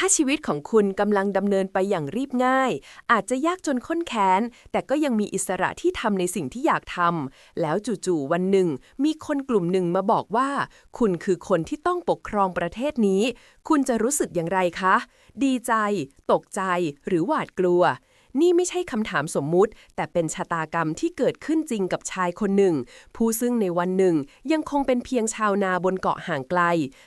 ถ้าชีวิตของคุณกำลังดำเนินไปอย่างรีบง่าย อาจจะยากจนข้นแค้น แต่ก็ยังมีอิสระที่ทำในสิ่งที่อยากทำ แล้วจู่ๆวันหนึ่ง มีคนกลุ่มหนึ่งมาบอกว่า คุณคือคนที่ต้องปกครองประเทศนี้ คุณจะรู้สึกอย่างไรคะ ดีใจ ตกใจ หรือหวาดกลัว นี่ไม่ใช่คำถามสมมุติ แต่เป็นชะตากรรมที่เกิดขึ้นจริงกับชายคนหนึ่ง ผู้ซึ่งในวันหนึ่งยังคงเป็นเพียงชาวนาบนเกาะห่างไกล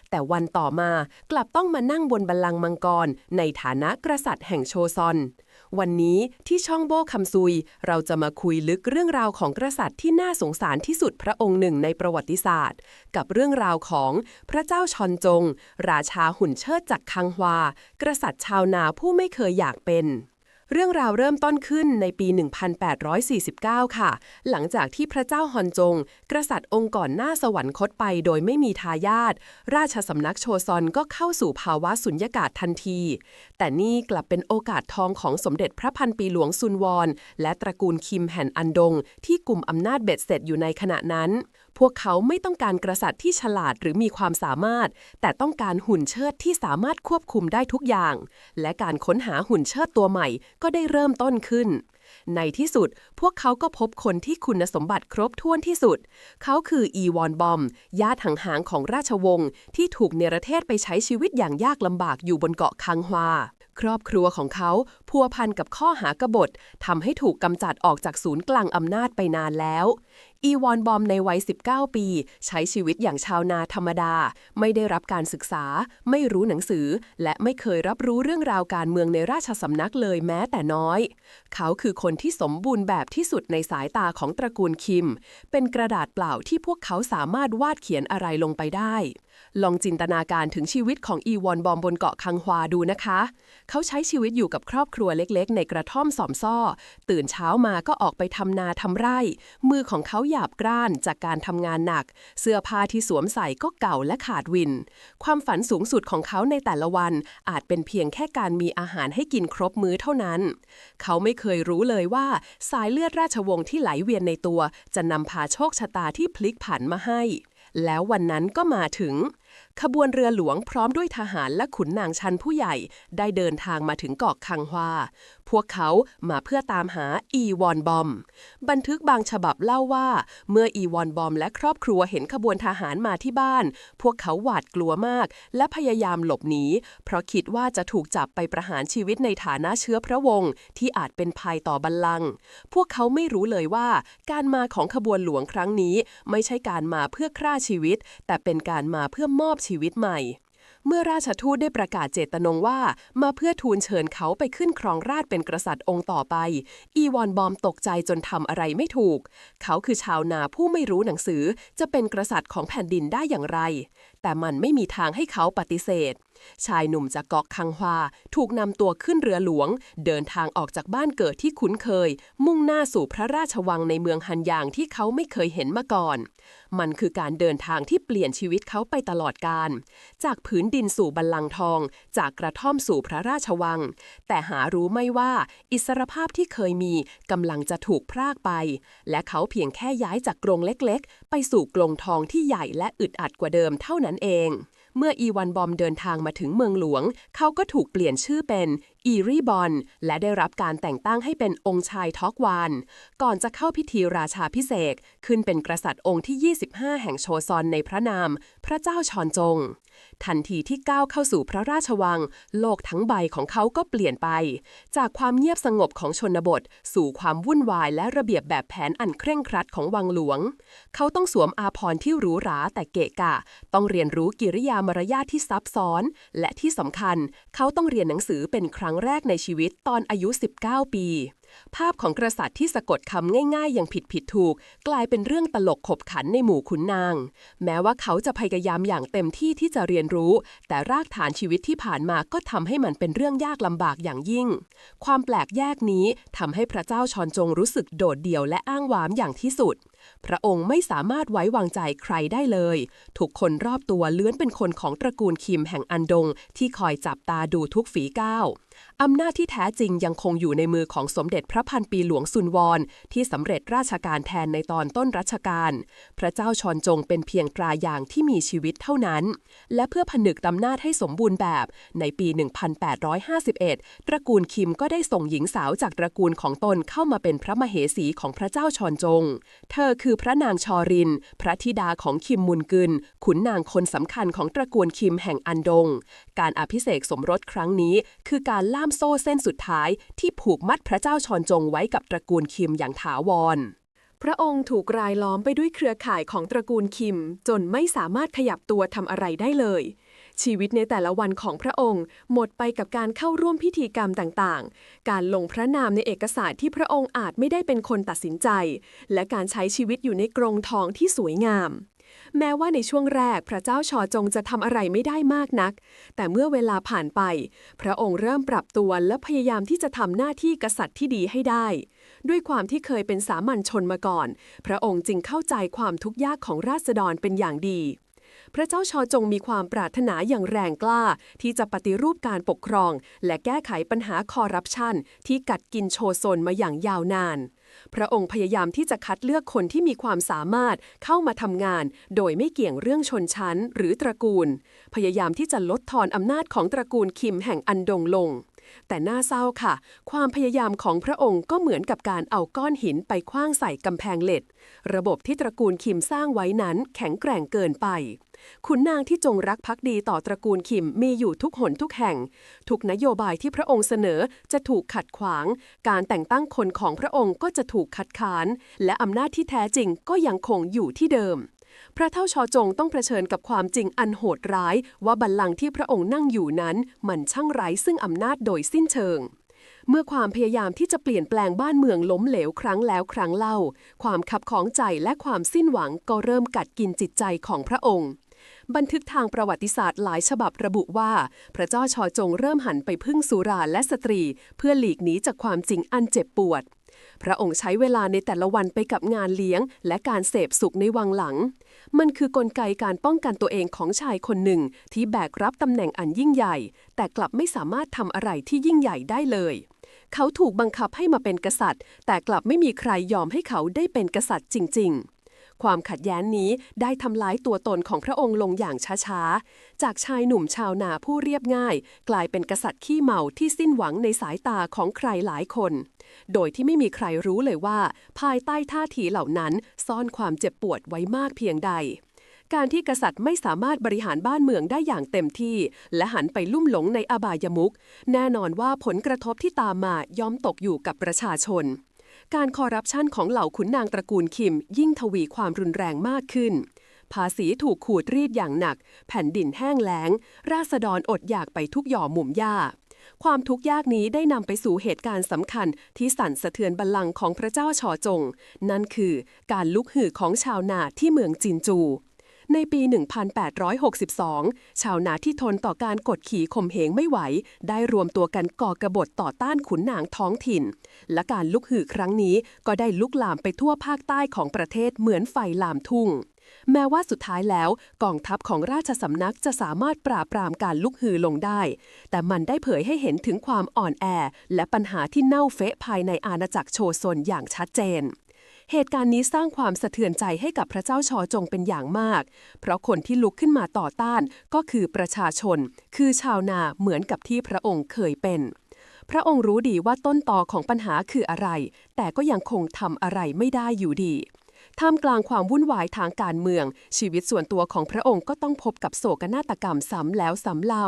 แต่วันต่อมากลับต้องมานั่งบนบัลลังก์มังกร ในฐานะกษัตริย์แห่งโชซอน วันนี้ที่ช่องโบคำซุย เราจะมาคุยลึกเรื่องราวของกษัตริย์ที่น่าสงสารที่สุดพระองค์หนึ่งในประวัติศาสตร์ กับเรื่องราวของพระเจ้าชอนจง ราชาหุ่นเชิดจากคังฮวา กษัตริย์ชาวนาผู้ไม่เคยอยากเป็น เรื่องราวเริ่มต้นขึ้นในปี 1849 ค่ะ หลังจากที่พระเจ้าฮอนจง กษัตริย์องค์ก่อนหน้าสวรรคตไปโดยไม่มีทายาท ราชสำนักโชซอนก็เข้าสู่ภาวะสุญญากาศทันที แต่นี่กลับเป็นโอกาสทองของสมเด็จพระพันปีหลวงซุนวอน และตระกูลคิมแห่นอันดง ที่กลุ่มอำนาจเบ็ดเสร็จอยู่ในขณะนั้น พวกเขาไม่ต้องการกษัตริย์ที่ฉลาดหรือมีความสามารถ แต่ต้องการหุ่นเชิดที่สามารถควบคุมได้ทุกอย่าง และการค้นหาหุ่นเชิดตัวใหม่ก็ได้เริ่มต้นขึ้น ในที่สุดพวกเขาก็พบคนที่คุณสมบัติครบถ้วนที่สุด เขาคืออีวอนบอม ญาติห่างๆของราชวงศ์ที่ถูกเนรเทศไปใช้ชีวิตอย่างยากลำบากอยู่บนเกาะคังฮวาครอบครัวของเขาพัวพันกับข้อหากบฏทำให้ถูกกำจัดออกจากศูนย์กลางอำนาจไปนานแล้ว อีวอนบอมในวัย 19 ปี ใช้ชีวิตอย่างชาวนาธรรมดา ไม่ได้รับการศึกษา ไม่รู้หนังสือ และไม่เคยรับรู้เรื่องราวการเมืองในราชสำนักเลยแม้แต่น้อย เขาคือคนที่สมบูรณ์แบบที่สุดในสายตาของตระกูลคิม เป็นกระดาษเปล่าที่พวกเขาสามารถวาดเขียนอะไรลงไปได้ ลองจินตนาการถึงชีวิตของอีวอนบอมบนเกาะคังฮวาดูนะคะ เขาใช้ชีวิตอยู่กับครอบครัวเล็ก ๆ ในกระท่อมสอมซ่อตื่นเช้ามาก็ออกไปทำนาทำไร่ มือของเขาหยาบกร้านจากการทำงานหนัก เสื้อผ้าที่สวมใส่ก็เก่าและขาดวิน ความฝันสูงสุดของเขาในแต่ละวัน อาจเป็นเพียงแค่การมีอาหารให้กินครบมื้อเท่านั้น เขาไม่เคยรู้เลยว่า สายเลือดราชวงศ์ที่ไหลเวียนในตัว จะนำพาโชคชะตาที่พลิกผันมาให้ แล้ววันนั้นก็มาถึง ขบวนเรือหลวงพร้อมด้วยทหารและขุนนางชันผู้ใหญ่ ได้เดินทางมาถึงเกาะคังฮวา พวกเขามาเพื่อตามหาอีวอนบอม บันทึกบางฉบับเล่าว่า เมื่ออีวอนบอมและครอบครัวเห็นขบวนทหารมาที่บ้าน พวกเขาหวาดกลัวมาก และพยายามหลบหนี เพราะคิดว่าจะถูกจับไปประหารชีวิตในฐานะเชื้อพระวงศ์ที่อาจเป็นภัยต่อบัลลังก์ พวกเขาไม่รู้เลยว่า การมาของขบวนหลวงครั้งนี้ ไม่ใช่การมาเพื่อฆ่าชีวิต แต่เป็นการมาเพื่อมมอบชีวิตใหม่ เมื่อราชทูตได้ประกาศเจตนงว่า มาเพื่อทูลเชิญเขาไปขึ้นครองราชเป็นกษัตริย์องค์ต่อไป อีวอนบอมตกใจจนทำอะไรไม่ถูก เขาคือชาวนาผู้ไม่รู้หนังสือจะเป็นกษัตริย์ของแผ่นดินได้อย่างไรแต่มันไม่มีทางให้เขาปฏิเสธ ชายหนุ่มจากเกาะคังฮวาถูกนำตัวขึ้นเรือหลวง เดินทางออกจากบ้านเกิดที่คุ้นเคย มุ่งหน้าสู่พระราชวังในเมืองฮันยางที่เขาไม่เคยเห็นมาก่อน มันคือการเดินทางที่เปลี่ยนชีวิตเขาไปตลอดกาลจากผืนดินสู่บัลลังก์ทอง จากกระท่อมสู่พระราชวัง แต่หารู้ไม่ว่าอิสรภาพที่เคยมีกำลังจะถูกพรากไป และเขาเพียงแค่ย้ายจากกรงเล็กๆ ไปสู่กรงทองที่ใหญ่และอึดอัดกว่าเดิมเท่านั้นเอง เมื่ออีวันบอมเดินทางมาถึงเมืองหลวง เขาก็ถูกเปลี่ยนชื่อเป็นอีรีบอนและได้รับการแต่งตั้งให้เป็นองค์ชายทอกวาน ก่อนจะเข้าพิธีราชาพิเศษขึ้นเป็นกษัตริย์องค์ที่ 25 แห่งโชซอนในพระนาม พระเจ้าชอนจง ทันทีที่ก้าวเข้าสู่พระราชวัง โลกทั้งใบของเขาก็เปลี่ยนไป จากความเงียบสงบของชนบท สู่ความวุ่นวายและระเบียบแบบแผนอันเคร่งครัดของวังหลวง เขาต้องสวมอาภรณ์ที่หรูหราแต่เกะกะ ต้องเรียนรู้กิริยามารยาทที่ซับซ้อน และที่สำคัญ เขาต้องเรียนหนังสือเป็นครั้งแรกในชีวิตตอนอายุ 19 ปี ภาพของกษัตริย์ที่สะกดคำง่ายๆ อย่างผิดผิดถูก กลายเป็นเรื่องตลกขบขันในหมู่ขุนนาง แม้ว่าเขาจะพยายามอย่างเต็มที่ที่จะเรียนรู้ แต่รากฐานชีวิตที่ผ่านมาก็ทำให้มันเป็นเรื่องยากลำบากอย่างยิ่ง ความแปลกแยกนี้ทำให้พระเจ้าชอนจงรู้สึกโดดเดี่ยวและอ้างว้างอย่างที่สุด พระองค์ไม่สามารถไว้วางใจใครได้เลย ทุกคนรอบตัวเลื้อนเป็นคนของตระกูลคิมแห่งอันดงที่คอยจับตาดูทุกฝีก้าว อำนาจที่แท้จริงยังคงอยู่ในมือของสมเด็จพระพันปีหลวงซุนวอนที่สำเร็จราชการแทนในตอนต้นรัชกาล พระเจ้าชอนจงเป็นเพียงตราอย่างที่มีชีวิตเท่านั้น และเพื่อผนึกอำนาจให้สมบูรณ์แบบ ในปี 1851 ตระกูลคิมก็ได้ส่งหญิงสาวจากตระกูลของตนเข้ามาเป็นพระมเหสีของพระเจ้าชอนจง เธอคือพระนางชอริน พระธิดาของคิมมุนกึน ขุนนางคนสำคัญของตระกูลคิมแห่งอันดง การอภิเษกสมรสครั้งนี้คือการล่ามโซ่เส้นสุดท้ายที่ผูกมัดพระเจ้าชอนจงไว้กับตระกูลคิมอย่างถาวร พระองค์ถูกรายล้อมไปด้วยเครือข่ายของตระกูลคิม จนไม่สามารถขยับตัวทำอะไรได้เลย ชีวิตในแต่ละวันของพระองค์ หมดไปกับการเข้าร่วมพิธีกรรมต่างๆ การลงพระนามในเอกสารที่พระองค์อาจไม่ได้เป็นคนตัดสินใจ และการใช้ชีวิตอยู่ในกรงทองที่สวยงาม แม้ว่าในช่วงแรกพระเจ้าชอจงจะทำอะไรไม่ได้มากนัก แต่เมื่อเวลาผ่านไป พระองค์เริ่มปรับตัวและพยายามที่จะทำหน้าที่กษัตริย์ที่ดีให้ได้ ด้วยความที่เคยเป็นสามัญชนมาก่อน พระองค์จึงเข้าใจความทุกข์ยากของราษฎรเป็นอย่างดี พระเจ้าชอจงมีความปรารถนาอย่างแรงกล้า ที่จะปฏิรูปการปกครอง และแก้ไขปัญหาคอร์รัปชันที่กัดกินโชซนมาอย่างยาวนาน พระองค์พยายามที่จะคัดเลือกคนที่มีความสามารถเข้ามาทำงาน โดยไม่เกี่ยงเรื่องชนชั้นหรือตระกูล พยายามที่จะลดทอนอำนาจของตระกูลคิมแห่งอันดงลง แต่น่าเศร้าค่ะ ความพยายามของพระองค์ก็เหมือนกับการเอาก้อนหินไปคว้างใส่กำแพงเหล็ก ระบบที่ตระกูลคิมสร้างไว้นั้นแข็งแกร่งเกินไปขุนนางที่จงรักภักดีต่อตระกูลคิมมีอยู่ทุกหนทุกแห่ง ทุกนโยบายที่พระองค์เสนอจะถูกขัดขวาง การแต่งตั้งคนของพระองค์ก็จะถูกคัดค้าน และอำนาจที่แท้จริงก็ยังคงอยู่ที่เดิม พระเท่าชอจงต้องเผชิญกับความจริงอันโหดร้าย ว่าบัลลังก์ที่พระองค์นั่งอยู่นั้น มันช่างไร้ซึ่งอำนาจโดยสิ้นเชิง เมื่อความพยายามที่จะเปลี่ยนแปลงบ้านเมืองล้มเหลวครั้งแล้วครั้งเล่า ความขับของใจและความสิ้นหวังก็เริ่มกัดกินจิตใจของพระองค์ บันทึกทางประวัติศาสตร์หลายฉบับระบุว่า พระเจ้าชอจงเริ่มหันไปพึ่งสุราและสตรี เพื่อหลีกหนีจากความจริงอันเจ็บปวด พระองค์ใช้เวลาในแต่ละวันไปกับงานเลี้ยง และการเสพสุขในวังหลัง มันคือกลไกการป้องกันตัวเองของชายคนหนึ่ง ที่แบกรับตำแหน่งอันยิ่งใหญ่ แต่กลับไม่สามารถทำอะไรที่ยิ่งใหญ่ได้เลย เขาถูกบังคับให้มาเป็นกษัตริย์ แต่กลับไม่มีใครยอมให้เขาได้เป็นกษัตริย์จริง ๆ ความขัดแย้งนี้ได้ทำลายตัวตนของพระองค์ลงอย่างช้าๆ จากชายหนุ่มชาวนาผู้เรียบง่าย กลายเป็นกษัตริย์ขี้เมาที่สิ้นหวังในสายตาของใครหลายคน โดยที่ไม่มีใครรู้เลยว่า ภายใต้ท่าทีเหล่านั้นซ่อนความเจ็บปวดไว้มากเพียงใดการที่กษัตริย์ไม่สามารถบริหารบ้านเมืองได้อย่างเต็มที่ และหันไปลุ่มหลงในอบายมุขแน่นอนว่าผลกระทบที่ตามมาย่อมตกอยู่กับประชาชน การคอร์รัปชันของเหล่าขุนนางตระกูลคิม ยิ่งทวีความรุนแรงมากขึ้น ภาษีถูกขูดรีดอย่างหนัก แผ่นดินแห้งแล้ง ราษฎรอดอยากไปทุกหย่อมุมหญ้าความทุกข์ยากนี้ได้นำไปสู่เหตุการณ์สำคัญที่สั่นสะเทือนบัลลังก์ของพระเจ้าชอจง นั่นคือการลุกหือของชาวนาที่เมืองจินจู ในปี 1862 ชาวนาที่ทนต่อการกดขี่ข่มเหงไม่ไหว ได้รวมตัวกันก่อกระบฏต่อต้านขุนนางท้องถิ่น และการลุกหือครั้งนี้ก็ได้ลุกลามไปทั่วภาคใต้ของประเทศเหมือนไฟลามทุ่งแม้ว่าสุดท้ายแล้วกองทัพของราชสำนักจะสามารถปราบปรามการลุกฮือลงได้ แต่มันได้เผยให้เห็นถึงความอ่อนแอ และปัญหาที่เน่าเฟะภายในอาณาจักรโชซนอย่างชัดเจน เหตุการณ์นี้สร้างความสะเทือนใจให้กับพระเจ้าชอจงเป็นอย่างมาก เพราะคนที่ลุกขึ้นมาต่อต้านก็คือประชาชน คือชาวนาเหมือนกับที่พระองค์เคยเป็น พระองค์รู้ดีว่าต้นตอของปัญหาคืออะไร แต่ก็ยังคงทำอะไรไม่ได้อยู่ดีท่ามกลางความวุ่นวายทางการเมือง ชีวิตส่วนตัวของพระองค์ก็ต้องพบกับโศกนาฏกรรมซ้ำแล้วซ้ำเล่า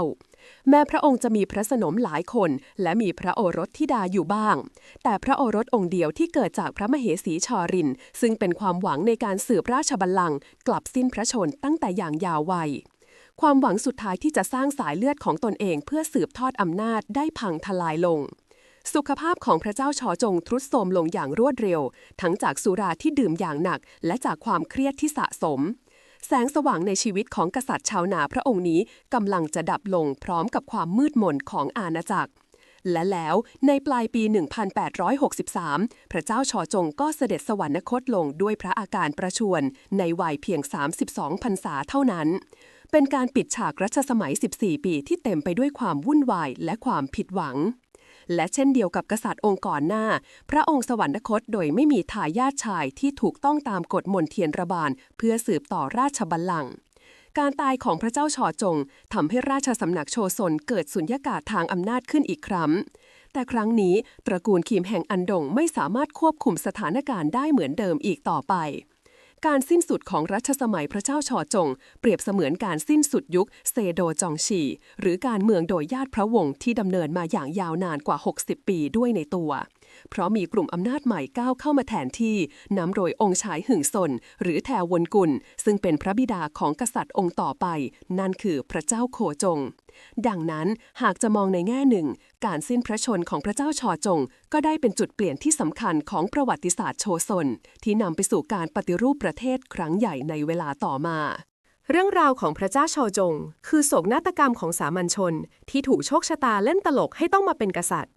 แม้พระองค์จะมีพระสนมหลายคน และมีพระโอรสธิดาอยู่บ้าง แต่พระโอรสองค์เดียวที่เกิดจากพระมเหสีชอริน ซึ่งเป็นความหวังในการสืบราชบัลลังก์กลับสิ้นพระชนตั้งแต่อย่างยาววัยความหวังสุดท้ายที่จะสร้างสายเลือดของตนเองเพื่อสืบทอดอำนาจได้พังทลายลง สุขภาพของพระเจ้าชอจงทรุดโทรมลงอย่างรวดเร็ว ทั้งจากสุราที่ดื่มอย่างหนัก และจากความเครียดที่สะสม แสงสว่างในชีวิตของกษัตริย์ชาวนาพระองค์นี้กำลังจะดับลงพร้อมกับความมืดมนของอาณาจักร และแล้วในปลายปี 1863 พระเจ้าชอจงก็เสด็จสวรรคตลงด้วยพระอาการประชวรในวัยเพียง 32พรรษาเท่านั้น เป็นการปิดฉากรัชสมัย 14 ปีที่เต็มไปด้วยความวุ่นวายและความผิดหวัง และเช่นเดียวกับกษัตริย์องค์ก่อนหน้า พระองค์สวรรคตโดยไม่มีทายาทชายที่ถูกต้องตามกฎมนเทียนระบาล เพื่อสืบต่อราชบัลลังก์การตายของพระเจ้าชอจงทำให้ราชสำนักโชซนเกิดสุญญากาศทางอำนาจขึ้นอีกครั้ง แต่ครั้งนี้ตระกูลคิมแห่งอันดงไม่สามารถควบคุมสถานการณ์ได้เหมือนเดิมอีกต่อไป การสิ้นสุดของรัชสมัยพระเจ้าชอจง เปรียบเสมือนการสิ้นสุดยุคเซโดจองชี หรือการเมืองโดยญาติพระวงศ์ที่ดำเนินมาอย่างยาวนานกว่า 60 ปีด้วยในตัว เพราะมีกลุ่มอำนาจใหม่ก้าวเข้ามาแทนที่นำโดยองค์ชายหึงซนหรือแทวนกุล ซึ่งเป็นพระบิดาของกษัตริย์องค์ต่อไป นั่นคือพระเจ้าโคจง ดังนั้นหากจะมองในแง่หนึ่ง การสิ้นพระชนของพระเจ้าชอจง ก็ได้เป็นจุดเปลี่ยนที่สำคัญของประวัติศาสตร์โชซน ที่นำไปสู่การปฏิรูปประเทศครั้งใหญ่ในเวลาต่อมาเรื่องราวของพระเจ้าชอจง คือโศกนาฏกรรมของสามัญชน ที่ถูกโชคชะตาเล่นตลกให้ต้องมาเป็นกษัตริย์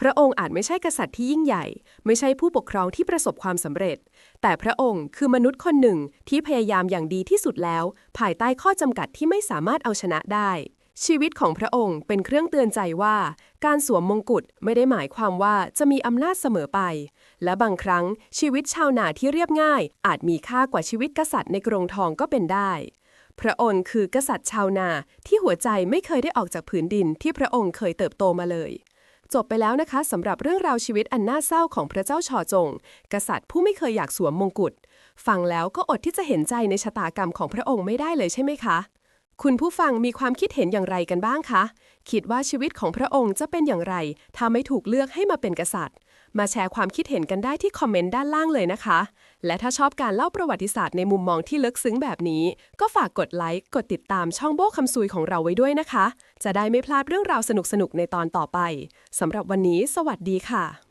พระองค์อาจไม่ใช่กษัตริย์ที่ยิ่งใหญ่ ไม่ใช่ผู้ปกครองที่ประสบความสำเร็จ แต่พระองค์คือมนุษย์คนหนึ่งที่พยายามอย่างดีที่สุดแล้ว ภายใต้ข้อจำกัดที่ไม่สามารถเอาชนะได้ ชีวิตของพระองค์เป็นเครื่องเตือนใจว่า การสวมมงกุฎไม่ได้หมายความว่าจะมีอำนาจเสมอไป และบางครั้งชีวิตชาวนาที่เรียบง่าย อาจมีค่ากว่าชีวิตกษัตริย์ในกรงทองก็เป็นได้พระองค์คือกษัตริย์ชาวนาที่หัวใจไม่เคยได้ออกจากผืนดินที่พระองค์เคยเติบโตมาเลย จบไปแล้วนะคะสำหรับเรื่องราวชีวิตอันน่าเศร้าของพระเจ้าชอจง กษัตริย์ผู้ไม่เคยอยากสวมมงกุฎฟังแล้วก็อดที่จะเห็นใจในชะตากรรมของพระองค์ไม่ได้เลยใช่ไหมคะ คุณผู้ฟังมีความคิดเห็นอย่างไรกันบ้างคะ คิดว่าชีวิตของพระองค์จะเป็นอย่างไร ถ้าไม่ถูกเลือกให้มาเป็นกษัตริย์ มาแชร์ความคิดเห็นกันได้ที่คอมเมนต์ด้านล่างเลยนะคะ และถ้าชอบการเล่าประวัติศาสตร์ในมุมมองที่ลึกซึ้งแบบนี้ ก็ฝากกดไลค์ กดติดตามช่องโบ้คำซุยของเราไว้ด้วยนะคะ จะได้ไม่พลาดเรื่องราวสนุกๆในตอนต่อไปสำหรับวันนี้ สวัสดีค่ะ